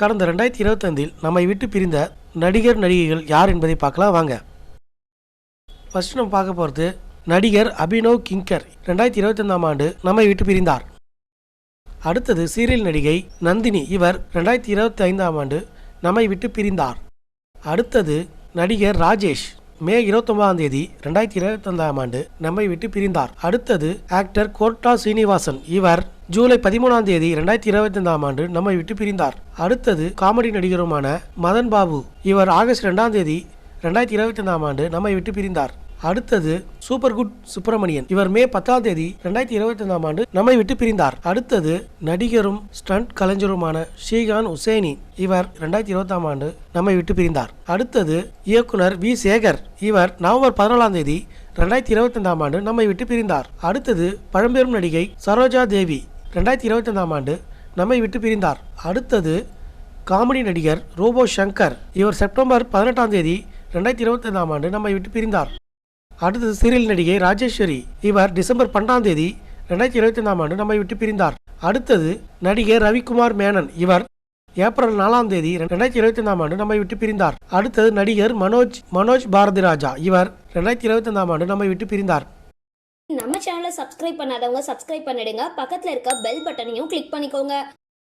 கடந்த ரெண்டாயிரத்தி இருபத்தைந்தில் நம்மை விட்டு பிரிந்த நடிகர் நடிகைகள் யார் என்பதை பார்க்கலாம் வாங்க. ஃபர்ஸ்ட் நம்ம பார்க்க போகிறது நடிகர் அபினவ் கிங்கர். ரெண்டாயிரத்தி இருபத்தைந்தாம் ஆண்டு நம்மை விட்டு பிரிந்தார். அடுத்தது சீரியல் நடிகை நந்தினி. இவர் ரெண்டாயிரத்தி இருபத்தி ஐந்தாம் ஆண்டு நம்மை விட்டு பிரிந்தார். அடுத்தது நடிகர் ராஜேஷ். மே இருபத்தொன்பதாம் தேதி ரெண்டாயிரத்தி இருபத்தைந்தாம் ஆண்டு நம்மை விட்டு பிரிந்தார். அடுத்தது ஆக்டர் கோட்டா சீனிவாசன். இவர் ஜூலை பதிமூணாம் தேதி ரெண்டாயிரத்தி இருபத்தைந்தாம் ஆண்டு நம்மை விட்டு பிரிந்தார். அடுத்தது காமெடி நடிகருமான மதன் பாபு. இவர் ஆகஸ்ட் ரெண்டாம் தேதி ரெண்டாயிரத்தி இருபத்தைந்தாம் ஆண்டு நம்மை விட்டு பிரிந்தார். அடுத்தது சூப்பர் குட் சுப்பிரமணியன். இவர் மே பத்தாம் தேதி ரெண்டாயிரத்தி இருபத்தைந்தாம் ஆண்டு நம்மை விட்டு பிரிந்தார். அடுத்தது நடிகரும் ஸ்டண்ட் கலைஞருமான ஸ்ரீகாந்த் உசேனி. இவர் ரெண்டாயிரத்தி இருபத்தாம் ஆண்டு நம்மை விட்டு பிரிந்தார். அடுத்தது இயக்குனர் வி. சேகர். இவர் நவம்பர் பதினாலாம் தேதி ரெண்டாயிரத்தி இருபத்தைந்தாம் ஆண்டு நம்மை விட்டு பிரிந்தார். அடுத்தது பழம்பெரும் நடிகை சரோஜா தேவி. ரெண்டாயிரத்தி இருபத்தைந்தாம் ஆண்டு நம்மை விட்டு பிரிந்தார். அடுத்தது காமெடி நடிகர் ரோபோ சங்கர் இவர் செப்டம்பர் பதினெட்டாம் தேதி ரெண்டாயிரத்தி இருபத்தைந்தாம் ஆண்டு நம்மை விட்டு பிரிந்தார். அடுத்தது சீரியல் நடிகை ராஜேஸ்வரி. இவர் டிசம்பர் பன்னெண்டாம் தேதி ரெண்டாயிரத்தி இருபத்தைந்தாம் ஆண்டு நம்மை விட்டு பிரிந்தார். அடுத்தது நடிகர் ரவிக்குமார் மேனன். இவர் ஏப்ரல் நாலாம் தேதி ரெண்டாயிரத்தி இருபத்தி ஒன்றாம் ஆண்டு நம்மை விட்டு பிரிந்தார். அடுத்தது நடிகர் மனோஜ் மனோஜ் பாரதிராஜா. இவர் ரெண்டாயிரத்தி இருபத்தி ஐந்தாம் ஆண்டு நம்மை விட்டு பிரிந்தார். நம்ம சேனலை சப்ஸ்கிரைப் பண்ணாதவங்க சப்ஸ்கிரைப் பண்ணிடுங்க. பக்கத்தில் இருக்க பெல் பட்டனையும் கிளிக் பண்ணிக்கோங்க.